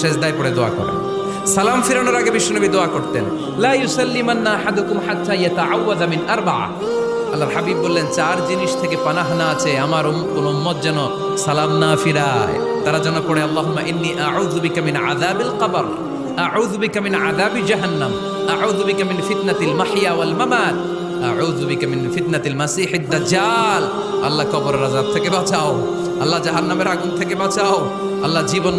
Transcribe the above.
সেজদায় পড়ে দোয়া করেন। সালাম ফিরানোর আগে বিশ্বনবী দোয়া করতেন, লা আল্লাহর হাবিব বললেন, চার জিনিস থেকে পানাহানা আছে আমার কোন উম্মত যেন সালাম না ফিরায়। তারা যেন পড়ে কবর। দাজ্জাল। আল্লাহ কবরের আযাব থেকে বাঁচাও। আল্লাহ জাহান্নামের আগুন থেকে বাঁচাও। আল্লাহ জীবন